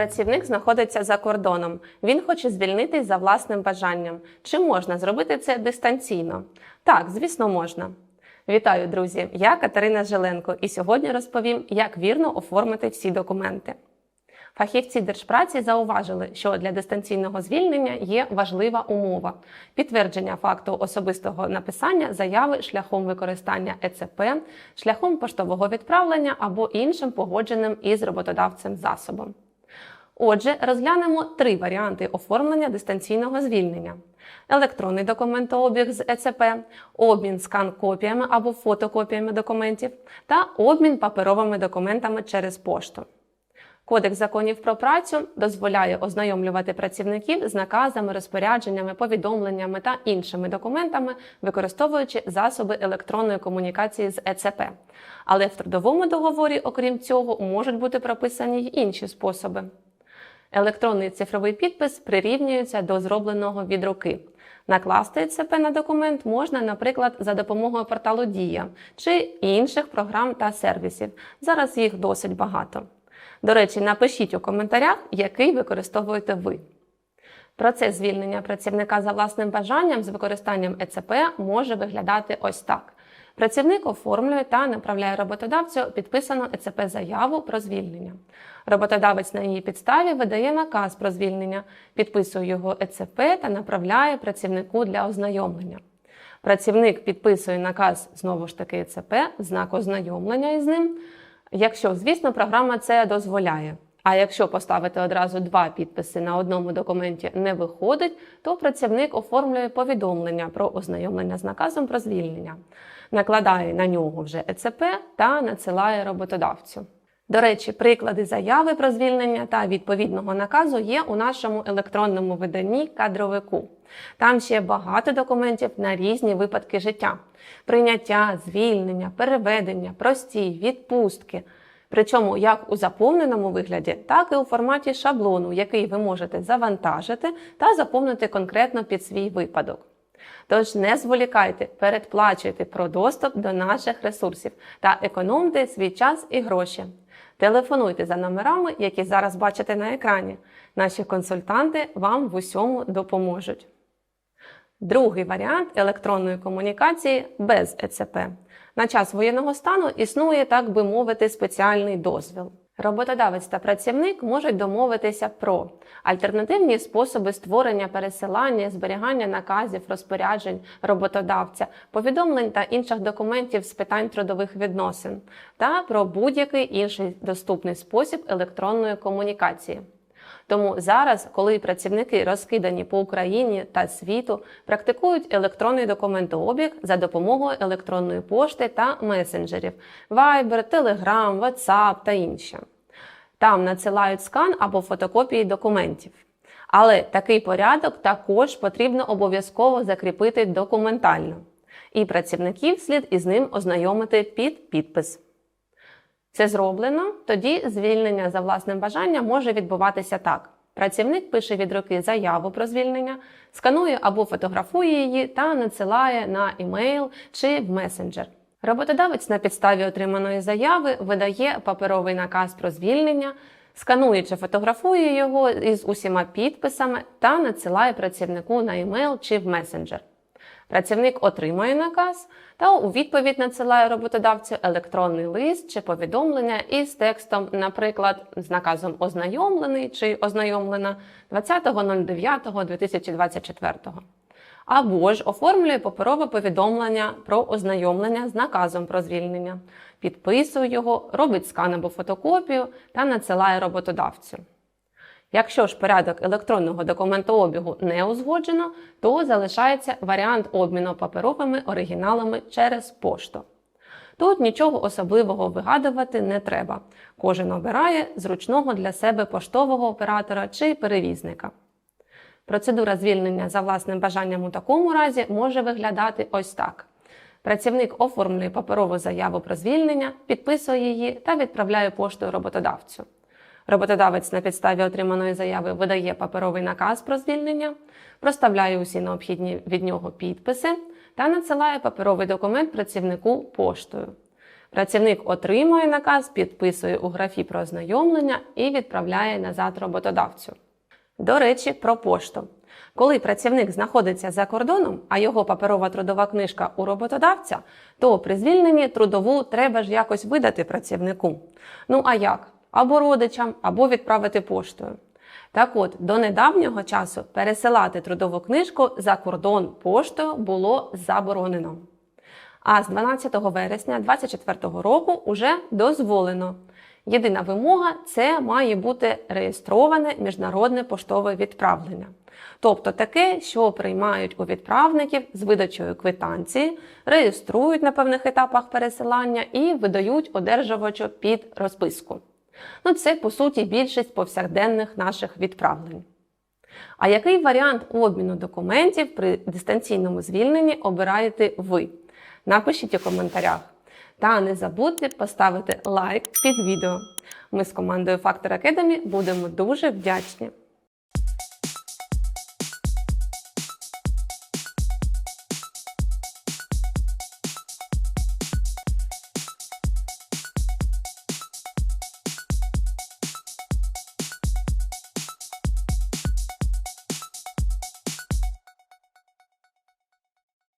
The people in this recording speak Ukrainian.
Працівник знаходиться за кордоном. Він хоче звільнитись за власним бажанням. Чи можна зробити це дистанційно? Так, звісно, можна. Вітаю, друзі! Я Катерина Жиленко, і сьогодні розповім, як вірно оформити всі документи. Фахівці держпраці зауважили, що для дистанційного звільнення є важлива умова підтвердження факту особистого написання заяви шляхом використання ЕЦП, шляхом поштового відправлення або іншим погодженим із роботодавцем засобом. Отже, розглянемо три варіанти оформлення дистанційного звільнення: електронний документообіг з ЕЦП, обмін скан-копіями або фотокопіями документів та обмін паперовими документами через пошту. Кодекс законів про працю дозволяє ознайомлювати працівників з наказами, розпорядженнями, повідомленнями та іншими документами, використовуючи засоби електронної комунікації з ЕЦП. Але в трудовому договорі, окрім цього, можуть бути прописані й інші способи. Електронний цифровий підпис прирівнюється до зробленого від руки. Накласти ЦП на документ можна, наприклад, за допомогою порталу Дія чи інших програм та сервісів. Зараз їх досить багато. До речі, напишіть у коментарях, який використовуєте ви. Процес звільнення працівника за власним бажанням з використанням ЕЦП може виглядати ось так. Працівник оформлює та направляє роботодавцю підписану ЕЦП заяву про звільнення. Роботодавець на її підставі видає наказ про звільнення, підписує його ЕЦП та направляє працівнику для ознайомлення. Працівник підписує наказ знову ж таки ЕЦП, знак ознайомлення із ним. Якщо, звісно, програма це дозволяє. А якщо поставити одразу два підписи на одному документі не виходить, то працівник оформлює повідомлення про ознайомлення з наказом про звільнення, накладає на нього вже ЕЦП та надсилає роботодавцю. До речі, приклади заяви про звільнення та відповідного наказу є у нашому електронному виданні кадровику. Там ще багато документів на різні випадки життя: прийняття, звільнення, переведення, прості, відпустки. Причому як у заповненому вигляді, так і у форматі шаблону, який ви можете завантажити та заповнити конкретно під свій випадок. Тож не зволікайте, передплачуйте про доступ до наших ресурсів та економте свій час і гроші. Телефонуйте за номерами, які зараз бачите на екрані. Наші консультанти вам в усьому допоможуть. Другий варіант електронної комунікації без ЕЦП. На час воєнного стану існує, так би мовити, спеціальний дозвіл. Роботодавець та працівник можуть домовитися про альтернативні способи створення, пересилання, зберігання наказів, розпоряджень роботодавця, повідомлень та інших документів з питань трудових відносин, та про будь-який інший доступний спосіб електронної комунікації. Тому зараз, коли працівники розкидані по Україні та світу, практикують електронний документообіг за допомогою електронної пошти та месенджерів Viber, Telegram, WhatsApp та інші. Там надсилають скан або фотокопії документів. Але такий порядок також потрібно обов'язково закріпити документально. І працівників слід із ним ознайомити під підпис. Це зроблено, тоді звільнення за власним бажанням може відбуватися так. Працівник пише від руки заяву про звільнення, сканує або фотографує її та надсилає на імейл чи в месенджер. Роботодавець на підставі отриманої заяви видає паперовий наказ про звільнення, сканує чи фотографує його із усіма підписами та надсилає працівнику на імейл чи в месенджер. Працівник отримує наказ та у відповідь надсилає роботодавцю електронний лист чи повідомлення із текстом, наприклад, з наказом ознайомлений чи ознайомлена 20.09.2024. Або ж оформлює паперове повідомлення про ознайомлення з наказом про звільнення, підписує його, робить скан або фотокопію та надсилає роботодавцю. Якщо ж порядок електронного документообігу не узгоджено, то залишається варіант обміну паперовими оригіналами через пошту. Тут нічого особливого вигадувати не треба. Кожен обирає зручного для себе поштового оператора чи перевізника. Процедура звільнення за власним бажанням у такому разі може виглядати ось так. Працівник оформлює паперову заяву про звільнення, підписує її та відправляє поштою роботодавцю. Роботодавець на підставі отриманої заяви видає паперовий наказ про звільнення, проставляє усі необхідні від нього підписи та надсилає паперовий документ працівнику поштою. Працівник отримує наказ, підписує у графі про ознайомлення і відправляє назад роботодавцю. До речі, про пошту. Коли працівник знаходиться за кордоном, а його паперова трудова книжка у роботодавця, то при звільненні трудову треба ж якось видати працівнику. Ну а як? Або родичам, або відправити поштою. Так от, до недавнього часу пересилати трудову книжку за кордон поштою було заборонено. А з 12 вересня 2024 року уже дозволено. Єдина вимога це має бути реєстроване міжнародне поштове відправлення. Тобто таке, що приймають у відправників з видачею квитанції, реєструють на певних етапах пересилання і видають одержувачу під розписку. Ну, це, по суті, більшість повсякденних наших відправлень. А який варіант обміну документів при дистанційному звільненні обираєте ви? Напишіть у коментарях. Та не забудьте поставити лайк під відео. Ми з командою Factor Academy будемо дуже вдячні.